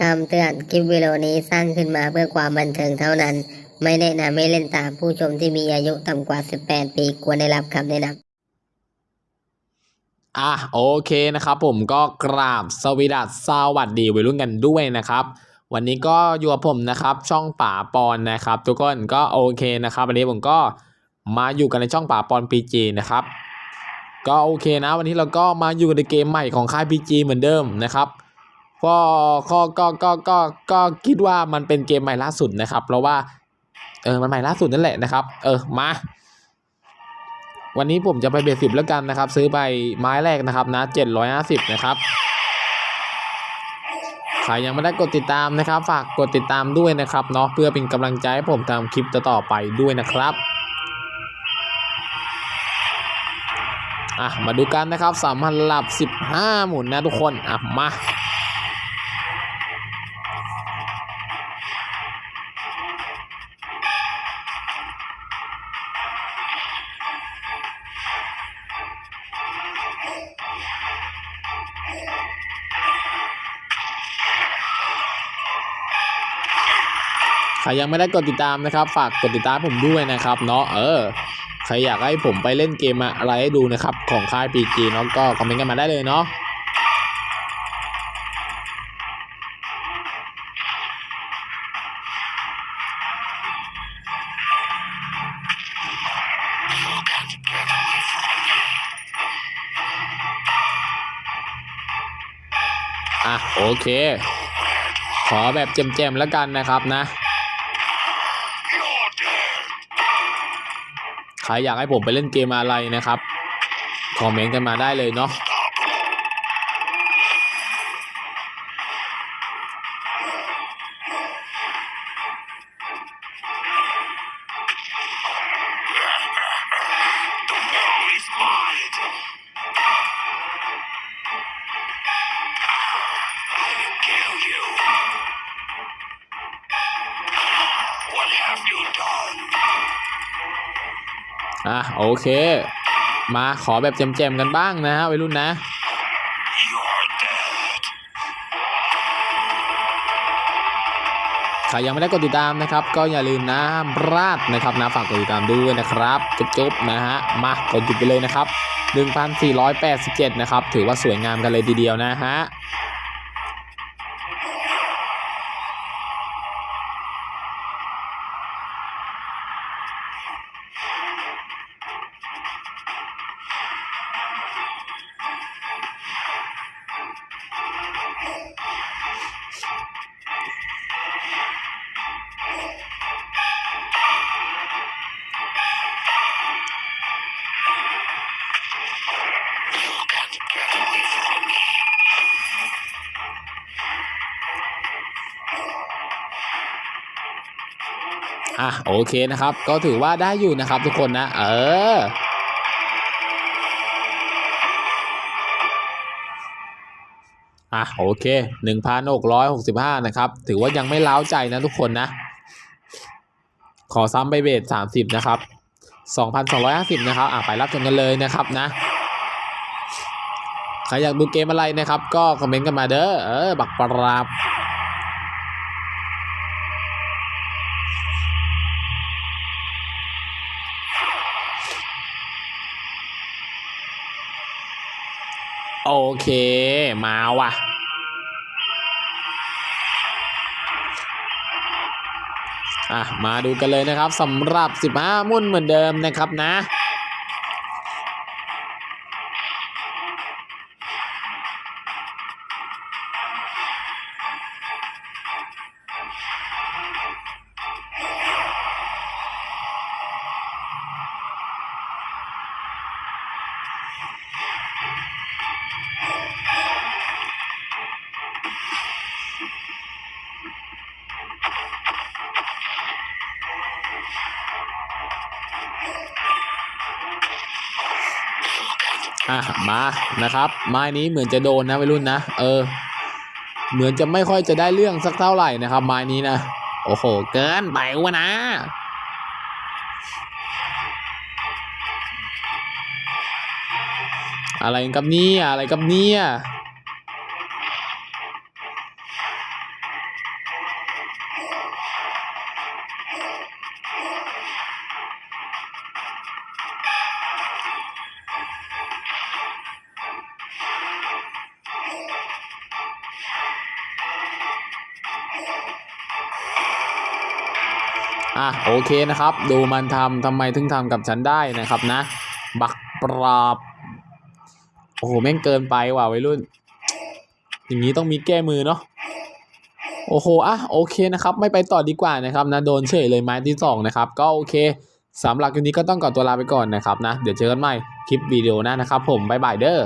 คำเตือนคลิปวิดีโอนี้สร้างขึ้นมาเพื่อความบันเทิงเท่านั้น ไม่แนะนำให้เล่นตามผู้ชมที่มีอายุต่ำกว่า 18 ปีควรได้รับคำแนะนำอะโอเคนะครับผมก็กราบสวีดัสสวัสดีวัยรุ่นกันด้วยนะครับ วันนี้ก็อยู่กับผมนะครับ ช่องป่าปอนนะครับ ทุกคนก็โอเคนะครับ วันนี้ผมก็มาอยู่กันในช่องป่าปอนพีจีนะครับ ก็โอเคนะ วันนี้เราก็มาอยู่ในเกมใหม่ของค่าย PG เหมือนเดิมนะครับ ก็ก็ก็ก็ก็ก็คิดว่ามันเป็นเกมใหม่ล่าสุดนะครับ เพราะว่า เออมันใหม่ล่าสุดนั่นแหละนะครับ เออมา วันนี้ผมจะไปเบสิบแล้วกันนะครับ ซื้อไปไม้แรกนะครับนะ750นะครับใครยังไม่ได้กดติดตามนะครับ ฝากกดติดตามด้วยนะครับเนาะเพื่อเป็นกำลังใจให้ผมทำคลิปต่อไปด้วยนะครับอะมาดูกันนะครับสามพันหลับ 15 หมุนนะทุกคนอะมา รยังไม่ได้กดติดตามนะครับ ฝากกดติดตามผมด้วยนะครับเนาะเออใครอยากให้ผมไปเล่นเกมอะไรให้ดูนะครับ ของค่าย PG เนาะก็คอมเมนต์กันมาได้เลยเนาะอะโอเค ขอแบบเจมๆแล้วกันนะครับนะ ใครอยากให้ผมไปเล่นเกมอะไรนะครับ คอมเมนต์กันมาได้เลยเนาะ อะโอเค มาขอแบบเจมๆกันบ้างนะฮะวัยรุ่นนะใครยังไม่ได้กดติดตามนะครับ ก็อย่าลืมนะพลาดนะครับนะฝากกดติดตามด้วยนะครับจุ๊บๆนะฮะมากดจุดไปเลยนะครับ 1487 นะครับ ถือว่าสวยงามกันเลยทีเดียวนะฮะ อะโอเคนะครับ ก็ถือว่าได้อยู่นะครับทุกคนนะ เอออะโอเคหนึ่งพันหกร้อยหกสิบห้านะครับ ถือว่ายังไม่เล้าใจนะทุกคนนะ ขอซ้ำไปเบสสามสิบนะครับสองพันสองร้อยห้าสิบนะครับ อะไปรับชมกันเลยนะครับนะ ใครอยากดูเกมอะไรนะครับ ก็คอมเมนต์กันมาเด้อ เออ บักปราบ โอเคมาว่ะ อะ มาดูกันเลยนะครับสำหรับ 15 มุ่นเหมือนเดิมนะครับนะ อะมานะครับไม้นี้เหมือนจะโดนนะวัยรุ่นนะเออ เหมือนจะไม่ค่อยจะได้เรื่องสักเท่าไหร่นะครับ ไม้นี้นะโอ้โห เกินไปวะนะอะไรกับเนี่ยอะไรกับเนี่ย อะโอเคนะครับ ดูมันทำทำไมถึงทำกับฉันได้นะครับนะ บักปราบ โอ้โห แม่งเกินไปว่ะวัยรุ่น อย่างนี้ต้องมีแก้มือเนาะโอ้โห อะ โอเคนะครับ ไม่ไปต่อดีกว่านะครับนะ โดนเฉยเลยไม้ที่สองนะครับ ก็โอเคสำหรับคลิปนี้ก็ต้องขอตัวลาไปก่อนนะครับนะ เดี๋ยวเจอกันใหม่คลิปวิดีโอหน้านะครับผม บ๊ายบายเด้อ